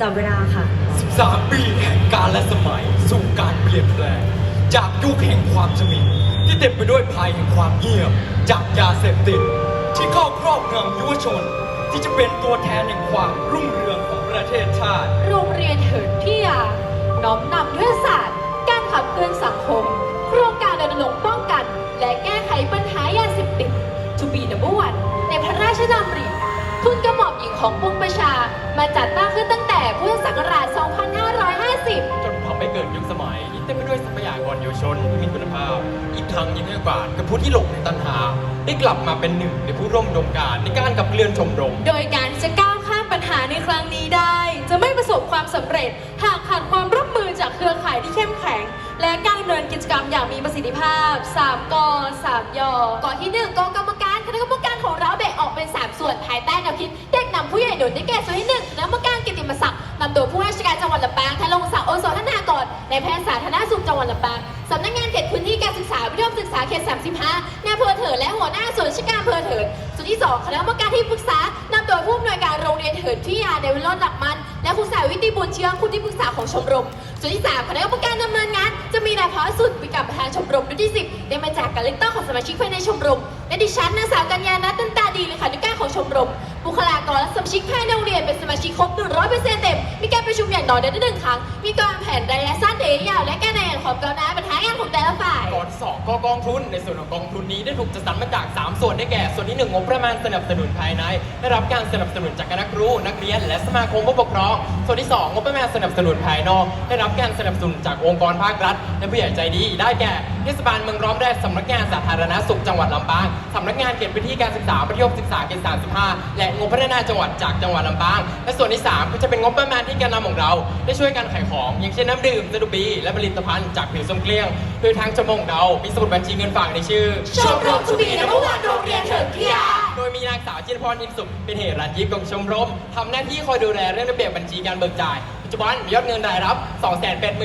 จับเวลาค่ะ 13 ปีแห่งการและสมัย สู่การเปลี่ยนแปลง จากยุคแห่งความสมิงที่เต็มไปด้วยภัยแห่งความเงียบ จากยาเสพติด ที่เข้าครอบงำยุวชน ที่จะเป็นตัวแทนแห่งความรุ่งเรืองของประเทศชาติ โรงเรียนเถิดพิยาน้อมนำยุทธศาสตร์ การขับเคลื่อนสังคม โครงการรณรงค์ป้องกัน และแก้ไขปัญหายาเสพติด To be number one ในพระราชดำริทุนกระหม่อมหญิงของปวงประชามาจัดตั้งขึ้นตั้งแต่ พุทธศักราช 2550 จนทำให้เกิดยุคสมัยที่เต็มไปด้วยทรัพยากรเยาวชนที่มีคุณภาพ อีกทั้งยังให้โอกาสกับผู้ที่หลงในตัณหา ได้กลับมาเป็นหนึ่งในผู้ร่วมอุดมการณ์ในการกับเคลื่อนชมรม โดยการที่จะก้าวข้ามปัญหาในครั้งนี้ได้ จะไม่ประสบความสำเร็จ หากขาดความร่วมมือจากเครือข่ายที่เข้มแข็ง และการดำเนินกิจกรรมอย่างมีประสิทธิภาพ3ก3ยก่อนที่1กองกรรมการคณะกรรมการของเราแบ่งออกเป็น 3 ส่วนภายใต้แนวคิดเด็กนำผู้ใหญ่หนุนได้แก่ส่วนที่ ในแพทย์สาธารณสุขจังหวัดลำปางสำนักงานเขตพื้นที่การศึกษาวิทยมศึกษาเขต 35ในอำเภอเถิดและหัวหน้าส่วนราชการเภอเถิดส่วนที่ 2 คณะกรรมการที่ปรึกษานำโดยผู้อำนวยการโรงเรียนเถิดที่ยาในวิโรจน์หลักมัน และคุณสายวิติบุญเชื้อคุณที่ปรึกษาของชมรม ส่วนที่ 3 คณะกรรมการดำเนินงาน จะมีนายพรสุดวิกรรมประธานชมรมรุ่นที่ 10 ได้มาจากการเลือกตั้งของสมาชิกภายในชมรม และดิฉันนางสาวกัญญาณัตตันตาดีเลยค่ะนุการของชมรม บุคลากรและสมาชิกภายในโรงเรียนเป็นสมาชิกครบ100%เต็มมีการ ประชุมอย่างน้อยเดือนละหนึ่งครั้ง มีการแผนระยะสั้นระยะยาวและแการในงานของกาวหน้าปัญหางานของแต่ละฝ่าย ก่อนสองก็กองทุน ในส่วนของกองทุนนี้ได้ถูกจัดสรรมาจาก 3 ส่วนได้แก่ ส่วนที่ 1 งบประมาณสนับสนุนภายใน ได้รับการสนับสนุนจากคณะครูนักเรียน และสมาคมผู้ปกครอง ส่วนที่ 2 งบประมาณสนับสนุนภายนอก ได้รับการสนับสนุนจากองค์กรภาครัฐ และผู้ใหญ่ใจดี ได้แก่เทศบาลเมืองร้อมแรกสำนักงานสาธารณสุขจังหวัดลำปางสำนักงานเขตพื้นที่การศึกษามัธยมศึกษาเขต35 และงบพัฒนาจังหวัดจากจังหวัดลำปาง และส่วนที่ 3 ก็จะเป็นงบประมาณที่กนนำของเรา ได้ช่วยกันขายของ อย่างเช่นน้ำดื่มสดุบีและผลิตภัณฑ์จากผิวส้มเกลี้ยง โดยทางชมรมของเรา มีสมุดบัญชีเงินฝากในชื่อชมรมทูบีนัมเบอร์วันโรงเรียนเถิดพิยาโดยมีนางสาวจิตรพรอินสุขเป็นเหรัญยิกของชมรมทำหน้าที่คอยดูแลเรื่องระเบียบบัญชีการเบิกจ่ายปัจจุบันมียอดเงินรายรับ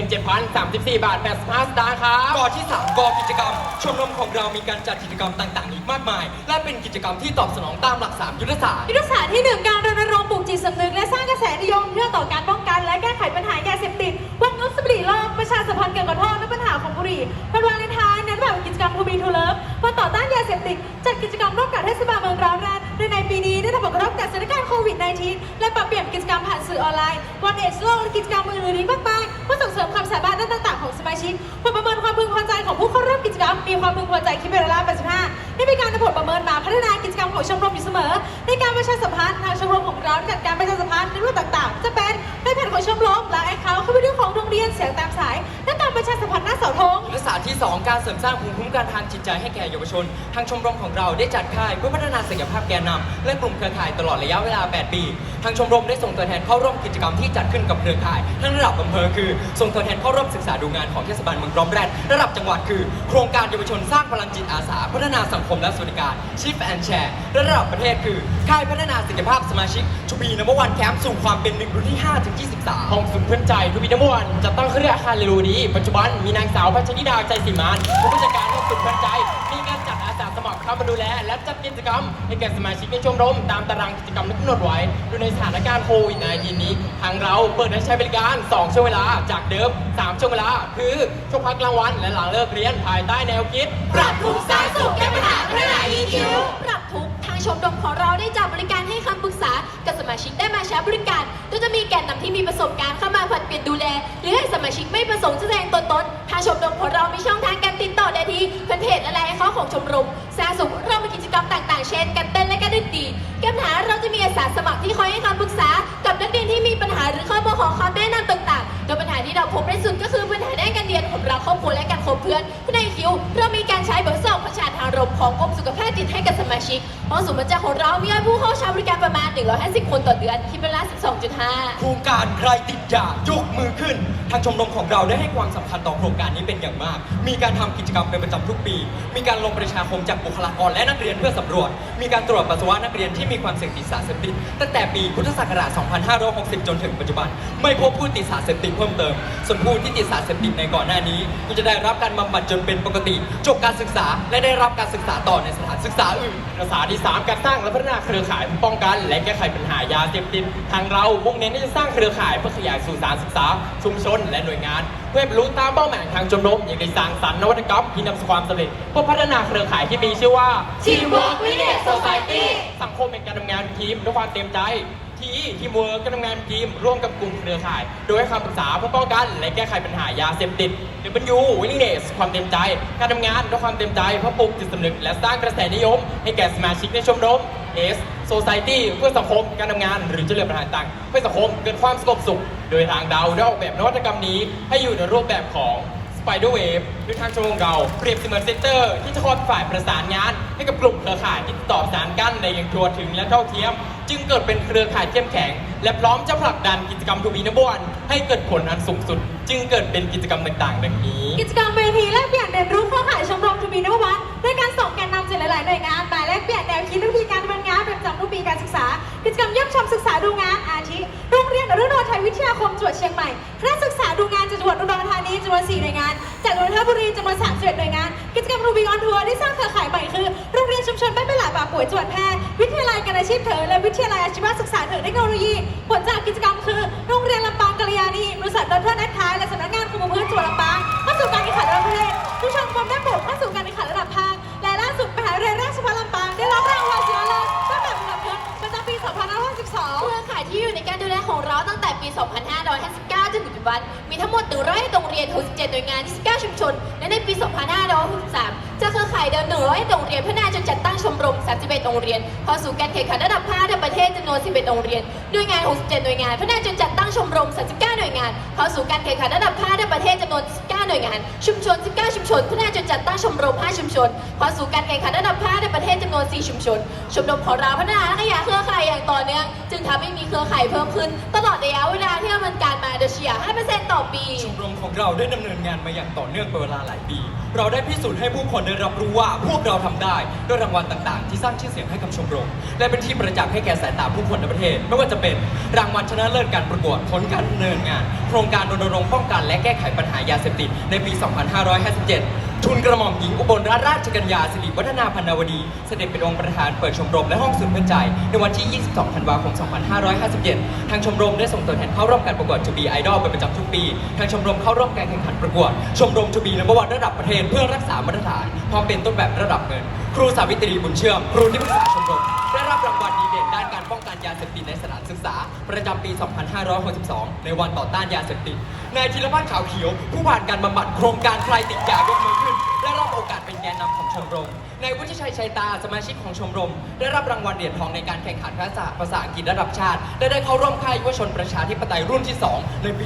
287,034 บาท 85 สตางค์ครับก่อนที่ 3กอกิจกรรม ชมรมของเรามีการจัดกิจกรรมต่างๆ อีกมากมาย และเป็นกิจกรรมที่ตอบสนองตามหลัก 3 ยุทธศาสตร์ ยุทธศาสตร์ที่ 1 การรณรงค์ปลูกจิตสำนึกและสร้างกระแสนิยมเพื่อต่อการป้องกัน และแก้ไขปัญหายาเสพติดวันงดสบบุหรี่โลกประชาสัมพันธ์เกี่ยวกับโทษและปัญหาของบุหรี่วันวาเลนไทน์เน้นแบบกิจกรรมทูบีทูเลิฟวันต่อต้านยาเสพติดจัดกิจกรรมร่วมกับเทศบาลเมืองร้อนแรง โดยในปีนี้ได้รับผลกระทบจากสถานการณ์โควิด -19 และปรับเปลี่ยนกิจกรรมผ่านสื่อออนไลน์วันเอชโลกและกิจกรรมอื่นๆอีกมากมายเพื่อส่งเสริมความสามารถด้านต่างๆ ของสมาชิกผลประเมินความพึงพอใจของผู้เข้าร่วมกิจกรรมมีความพึงพอใจคิดเป็นร้อยละ85ได้มีการนำผลประเมินมาพัฒนากิจกรรมของชมรมอยู่เสมอ ในการประชาสัมพันธ์ทางชมรมของเราจัดการประชาสัมพันธ์ในรูปต่างๆ จะเป็นในแผ่นของชมรมและแอคเคาท์เข้าไปด้วยของโรง เรียนเสียงตามสาย และการประชาสัมพันธ์หน้าเสาธงยุทธศาสตร์ที่ 2 การเสริมสร้างภูมิคุ้มกันทางจิตใจให้แก่เยาวชน ทางชมรมของเราได้จัดค่ายเพื่อพัฒนาศักยภาพแกนนำและกลุ่มเครือข่ายตลอดระยะเวลา 8 ปี ทางชมรมได้ส่งตัวแทนเข้าร่วมกิจกรรมที่จัดขึ้นกับเครือข่าย ทั้งระดับอำเภอคือ ส่งตัวแทนเข้าร่วมศึกษาดูงานของเทศบาลเมืองร้อมแรดระดับจังหวัดคือ โครงการเยาวชนสร้างพลังจิตอาสา พัฒนาสังคมและสวัสดิการ Shift and Share และระดับประเทศคือค่ายพัฒนาศักยภาพสมาชิกชูบีนววันแคมป์สู่ความเป็นหนึ่งรุ่นที่5ถึง23ห้องสุขเพื่อนใจทูบีนววันจะตั้งขึ้นในอาคารเรลูดีปัจจุบันมีนางสาวพัชริดาใจสีมานผู้จัดการห้องสุขเพื่อนใจ มีการจัดอาสาสมัครเข้ามาดูแล และจัดกิจกรรม ให้แก่สมาชิกในชมรม ตามตารางกิจกรรมที่กำหนดไว้โดยในสถานการณ์โควิด -19 นี้ ทางเราเปิดให้ใช้บริการ 2 ช่วงเวลา จากเดิม 3 ช่วงเวลา คือช่วงพักกลางวันและหลังเลิกเรียนภายใต้แนวคิดปรับทุกข์สร้างสุขแก้ปัญหาพัฒนา EQ ชมรมของเราได้จัดบริการให้คำปรึกษากับสมาชิกได้มาใช้บริการโดยจะมีแกนนำที่มีประสบการณ์เข้ามาผลัดเปลี่ยนดูแล หรือให้สมาชิกไม่ประสงค์แสดงตนตนทางชมรมของเรามีช่องทางการติดต่อได้ที่แฟนเพจและไลน์เขาของชมรมสาสุขเรามีกิจกรรมต่างๆ เช่นการเต้นและการดนตรีแก้ปัญหาเราจะมีอาสาสมัครที่คอยให้คำปรึกษา กับนักเรียนที่มีปัญหาหรือข้อมาของคำแนะนำต่างๆโดยปัญหาที่เราพบได้สุดก็คือปัญหาด้านการเรียนของเราครอบครัวและการคบเพื่อนในคิวเรามีการใช้บทสอบประชาทางรมของกรมสุขภาพ จิตให้กับสมาชิกห้องสูตรบรรจของเรามียอดผู้เข้าใช้บริการประมาณ 150 คนต่อเดือนคิดเป็นละ12.5 โครงการใครติดยายกมือขึ้น ทางชมรมของเราได้ให้ความสำคัญต่อโครงการนี้เป็นอย่างมาก มีการทำกิจกรรมเป็นประจำทุกปี มีการลงประชาคมจากบุคลากรและนักเรียนเพื่อสำรวจ มีการตรวจปัสสาวะนักเรียนที่มีความเสี่ยงติดสารเสพติดตั้งแต่ปีพุทธศักราช 2560 จนถึงปัจจุบัน ไม่พบผู้ติดสารเสพติดเพิ่มเติมส่วนผู้ที่ติดสารเสพติดในก่อนหน้านี้ก็จะได้รับการบำบัดจนเป็นปกติจบการศึกษาและได้รับการศึกษาต่อในสถานศึกษาอื่นภาษาที่ 3 การสร้างและพัฒนาเครือข่ายป้องกัน และแก้ไขปัญหายาเสพติดทางเรามุ่งเน้นที่จะสร้างเครือข่ายเพื่อขยายสู่สารศึกษาชุมชน และหน่วยงาน เพื่อบรรลุตามเป้าหมายทางชมรมอย่างได้สร้างสรรค์นวัตกรรมที่นำสู่ความสำเร็จเพื่อพัฒนาเครือข่ายที่มีชื่อว่า Teamwork Village Society สังคมเป็นการทำงานทีมด้วยความเต็มใจ ทีทีมเวิร์กการทำงานทีมร่วมกับกลุ่มเครือข่าย โดยให้คำปรึกษาเพื่อป้องกัน และแก้ไขปัญหายาเสพติด W willingness ความเต็มใจ การทำงานด้วยความเต็มใจเพื่อปลุกจิตสำนึกและสร้างกระแสนิยม ให้แก่สมาชิกในชมรม S Society เพื่อสังคมการทำงานหรือเจริญปัญหาต่างเพื่อสังคมเกิดความสงบสุข โดยทางดาวได้ออกแบบนวัตกรรมนี้ให้อยู่ในรูปแบบของ Spider Wave โดยทางชมรมเราเปรียบเสมือนเซ็นเตอร์ ที่จะคอยฝ่ายประสานงาน ให้กับกลุ่มเครือข่ายที่ติดต่อสารกันในอย่างทั่วถึงและเท่าเทียม จึงเกิดเป็นเครือข่ายเข้มแข็ง และพร้อมจะผลักดันกิจกรรมทูบีนบวนให้เกิดผลอันสูงสุด จึงเกิดเป็นกิจกรรมต่างๆ ดังนี้ กิจกรรมเวทีแลกเปลี่ยนเรียนรู้เครือข่ายช บุรีจำนวน31หน่วยงาน กิจกรรมรูบีออนทัวร์ที่สร้างเครือข่ายใหม่คือโรงเรียนชุมชนบ้านเป็นหลาป่าป่วยจังหวัดแพร่วิทยาลัยการอาชีพเถิดและวิทยาลัยอาชีวศึกษาเถิดเทคโนโลยี ผลจากกิจกรรมคือโรงเรียนลำปางกัลยาณีบริษัทดอนเทอร์แนทไทยและสำนักงานคุมพื้นจังหวัดลำปางเข้าสู่การแข่งขันระดับประเทศผู้ชมความได้โปรดเข้าสู่การแข่งขันระดับภาคและล่าสุดมหาวิทยาลัยราชภัฏลำปางได้รับรางวัลชนะเลิศตั้งแต่ระดับเพชรประจำปี2562เครือข่ายที่อยู่ในการด ของเราตั้งแต่ปี 2559 จนถึงปัจจุบัน มีทั้งหมด100โรงเรียน 67หน่วยงาน 29 ชุมชน และในปี 2563จากเครือข่ายเดิม100โรงเรียนพัฒนาจนจัดตั้งชมรม 31 โรงเรียนเข้าสู่การแข่งขันระดับภาคระดับประเทศจำนวน 11 โรงเรียน หน่วยงาน 67 หน่วยงานพัฒนาจนจัดตั้งชมรม 39 หน่วยงาน เข้าสู่การแข่งขันระดับภาคระดับประเทศจำนวน 19 หน่วยงาน ชุมชน 19 ชุมชนพัฒนาจนจัดตั้งชมรม 5 ชุมชน เข้าสู่การแข่งขันระดับภาคระประเทศจำนวน 4 ชุมชน ชมรมของเราพัฒนาและขยายเครือข่ายอย่างต่อเนื่อง จึงทำให้มีเครือข่ายเพิ่มขึ้นตลอดระยะเวลาที่ดำเนินการมาโดเฉลี่ย5%ต่อปี ชมรมของเราได้ดำเนินงานมาอย่างต่อเนื่องเป็นเวลาหลายปี เราได้พิสูจน์ให้ผู้คนได้รับรู้ว่าพวกเราทำได้ด้วยรางวัลต่างๆ ที่สร้างชื่อเสียงให้กับชมรม และเป็นที่ประจักษ์ให้แก่สายตาผู้คนในประเทศ ไม่ว่าจะเป็นรางวัลชนะเลิศการประกวดผลการดำเนินงาน โครงการรณรงค์ป้องกันและแก้ไขปัญหายาเสพติดในปี 2557 ทุนกระหม่อมหญิงอุบลราชราชกัญญาสิริวัฒนาพันนาวดี เสด็จเป็นองค์ประธานเปิดชมรมและห้องศูนเพื่อนใจ ในวันที่ 22 ธันวาคม 2557 ทางชมรมได้ส่งตัวแทนเข้าร่วมการประกวดจูบีไอดอลเป็นประจำทุกปี ทางชมรมเข้าร่วมการแข่งขันประกวด ชมรมจูบีนัมเบอร์วันระดับประเทศเพื่อรักษามาตรฐานพร้อมเป็นต้นแบบระดับเงิน ครูสาวิตรีบุญเชื่อม ครูที่ปรึกษาชมรมได้รับรางวัล ยาเสพติดในสถานศึกษา ประจำปี 2562 ในวันต่อต้านยาเสพติด นายธีรพัฒน์ขาวเขียว ผู้ผ่านการบำบัดโครงการใครติดยายกมือขึ้น ได้รับโอกาสเป็นแกนนำของชมรม นายวุฒิชัยชัยตาสมาชิกของชมรม ได้รับรางวัลเหรียญทองในการแข่งขันภาษาภาษาอังกฤษระดับชาติ และได้เข้าร่วมค่ายเยาวชนประชาธิปไตยรุ่นที่ 2 ในปี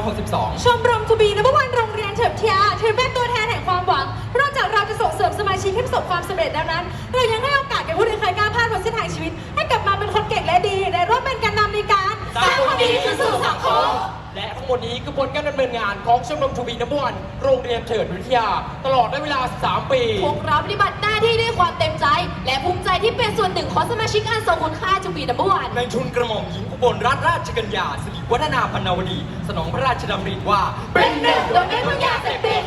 2562 ชมรมทูบีนับวันโรงเรียนเฉิดเทียถือเป็นตัวแทนแห่งความหวังนอกจากเราจะส่งเสริมสมาชิกให้ประสบความสำเร็จแล้วนั้น เรายังให้โอกาสแก่ผู้ที่เคยกล้าพลาดบนเส้นทางชีวิตให้กลับมา และทั้งหมดนี้คือผลการดำเนินงานของชมรมทูบีนับวันโรงเรียนเถิดวิทยา ตลอดระยะเวลา 3 ปี พวกเราปฏิบัติหน้าที่ด้วยความเต็มใจ และภูมิใจที่เป็นส่วนหนึ่งของสมาชิกอันทรงคุณค่าจูบีดับเบิลวันในทุนกระหม่อมหญิงอุบลรัตนราชกัญญาสิริวัฒนาพันนาวดี สนองพระราชดำริว่า เป็นหนึ่งโดยไม่พึ่งยาเสพติด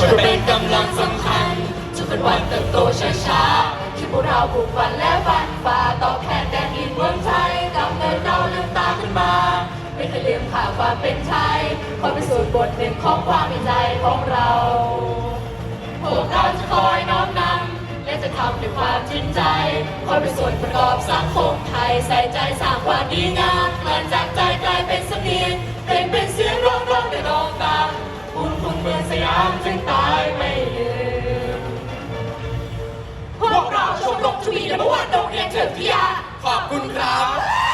จะเป็นเป็นกำลังสำคัญทุก วันเติบโตช้าๆที่พวกเราผูกพันและฝันฝ่าตอบแทนแดนดินเมืองไทยกำเนิดเราลืมตาขึ้นมา ไม่เคยลืมค่าความเป็นไทยคอยเป็นส่วนบทหนึ่งของความเป็นใจของเรา พวกเราจะคอยน้อมนำและจะทำด้วยความจริงใจคอยเป็นส่วนประกอบสังคมไทยใส่ใจสร้างความดีงามเกินจากใจกลายเป็นสำเนียงเพลงเป็นเสียงร้องร้องในร้องตามบุญคุณเมืองสยามจึงตาย รงชมรมทวีและเมื่อวานโรงเรียนเฉิดพิยาขอบคุณครับ